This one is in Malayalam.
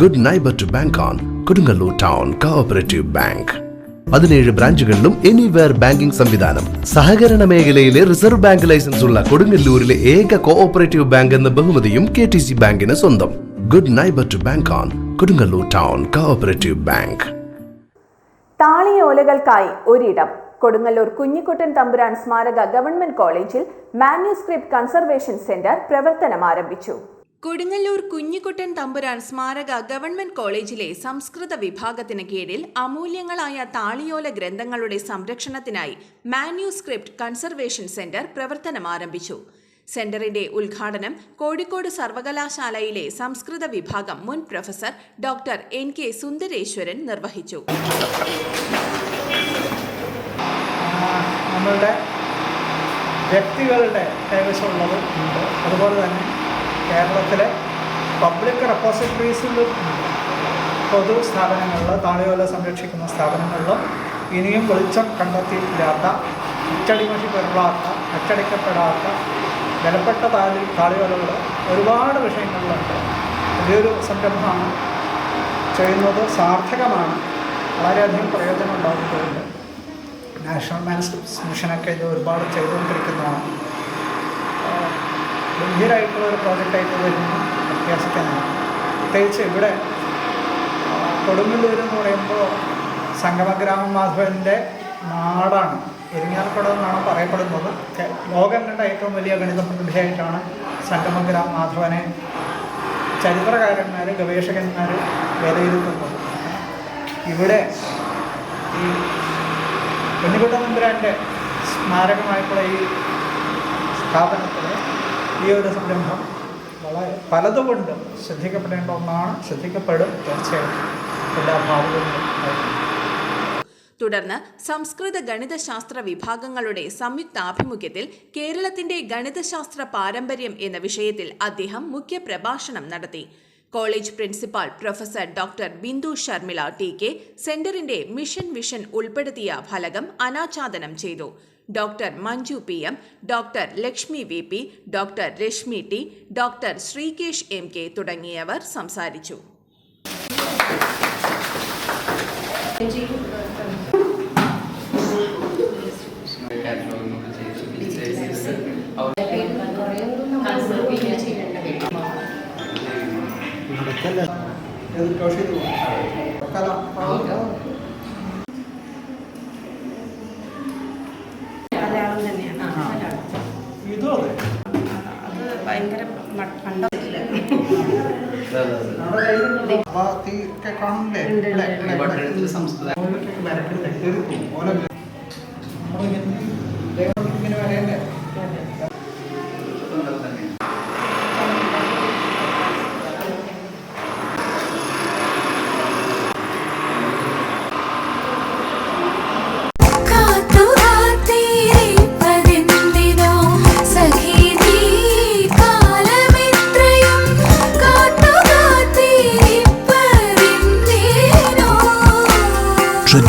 Good neighbour to bank on Kodungallur town cooperative bank പതിനേഴ് ബ്രാഞ്ചുകളിലും എനിവെയർ ബാങ്കിംഗ് സംവിധാനം. സഹകരണ മേഖലയിലെ റിസർവ് ബാങ്ക് ലൈസൻസ് ഉള്ള കൊടുങ്ങല്ലൂരിലെ ഏക കോഓപ്പറേറ്റീവ് ബാങ്ക് എന്ന ബഹുമതിയും കെ ടി സി ബാങ്കിന് സ്വന്തം. Good neighbour to bank on Kodungallur town cooperative bank താളിയോലകൾക്കായി ഒരിടം. കൊടുങ്ങല്ലൂർ കുഞ്ഞിക്കുട്ടൻ തമ്പുരാൻ സ്മാരക ഗവൺമെന്റ് കോളേജിൽ മാന്യുസ്ക്രിപ്റ്റ് കൺസർവേഷൻ സെന്റർ പ്രവർത്തനം ആരംഭിച്ചു കൊടുങ്ങല്ലൂർ കുഞ്ഞിക്കുട്ടൻ തമ്പുരാൻ സ്മാരക ഗവൺമെന്റ് കോളേജിലെ സംസ്കൃത വിഭാഗത്തിന് കീഴിൽ അമൂല്യങ്ങളായ താളിയോല ഗ്രന്ഥങ്ങളുടെ സംരക്ഷണത്തിനായി മാന്യൂസ്ക്രിപ്റ്റ് കൺസർവേഷൻ സെന്റർ പ്രവർത്തനം ആരംഭിച്ചു. സെന്ററിന്റെ ഉദ്ഘാടനം കോഴിക്കോട് സർവകലാശാലയിലെ സംസ്കൃത വിഭാഗം മുൻ professor doctor N K Sundareswaran നിർവഹിച്ചു. നമ്മളുടെ വ്യക്തികളുടെ കൈവശമുള്ളത് ഉണ്ട്. അതുപോലെ തന്നെ കേരളത്തിലെ പബ്ലിക് റെപ്പോസിറ്ററീസിലും പൊതു സ്ഥാപനങ്ങളിൽ താളിയോല സംരക്ഷിക്കുന്ന സ്ഥാപനങ്ങളിലോ ഇനിയും വെളിച്ചം കണ്ടെത്തിയിട്ടില്ലാത്ത അച്ചടിമഷി പെരുളാത്ത അച്ചടിക്കപ്പെടാത്ത വിലപ്പെട്ട താലി താളിയോലകൾ ഒരുപാട് വിഷയങ്ങളിലുണ്ട്. വലിയൊരു സംരംഭമാണ് ചെയ്യുന്നത്. സാർത്ഥകമാണ്. വളരെയധികം പ്രയോജനം ഉണ്ടാകുന്നുണ്ട്. നാഷണൽ മാൻസ് മിഷനൊക്കെ ഇത് ഒരുപാട് ചെയ്തുകൊണ്ടിരിക്കുന്നതാണ്. ഗംഭീരമായിട്ടുള്ള ഒരു പ്രോജക്റ്റായിട്ട് വരുന്നു അത്യാവശ്യത്തിനാണ് പ്രത്യേകിച്ച് ഇവിടെ കൊടുങ്ങല്ലൂർ എന്ന് പറയുമ്പോൾ സംഗമഗ്രാമം മാധവന്റെ നാടാണ്. ഇരിങ്ങാലക്കുട എന്നാണ് പറയപ്പെടുന്നത്. ലോകം കണ്ട ഏറ്റവും വലിയ ഗണിത പ്രതിഭയായിട്ടാണ് സംഗമഗ്രാം മാധവനെ ചരിത്രകാരന്മാർ ഗവേഷകന്മാർ വിലയിരുത്തുന്നത് ഇവിടെ ഈ നമ്പുരാന്റെ സ്മാരകമായിട്ടുള്ള ഈ സ്ഥാപനത്തിൽ ഈ ഒരു സംരംഭം വളരെ പലതുകൊണ്ടും ശ്രദ്ധിക്കപ്പെടേണ്ട ഒന്നാണ്. ശ്രദ്ധിക്കപ്പെടും തീർച്ചയായിട്ടും എല്ലാ ഭാവങ്ങളും തുടർന്ന് സംസ്കൃത ഗണിതശാസ്ത്ര വിഭാഗങ്ങളുടെ സംയുക്താഭിമുഖ്യത്തിൽ കേരളത്തിന്റെ ഗണിതശാസ്ത്ര പാരമ്പര്യം എന്ന വിഷയത്തിൽ അദ്ദേഹം മുഖ്യ പ്രഭാഷണം നടത്തി. College principal professor doctor Bindu Sharmila T K സെന്ററിന്റെ മിഷൻ വിഷൻ ഉൾപ്പെടുത്തിയ ഫലകം അനാച്ഛാദനം ചെയ്തു. Doctor Manju P M doctor Lakshmi V P doctor Reshmi T doctor Sreekesh M K തുടങ്ങിയവർ സംസാരിച്ചു. ഭയങ്കര മ- പണ്ടത്തില്ല അപ്പൊ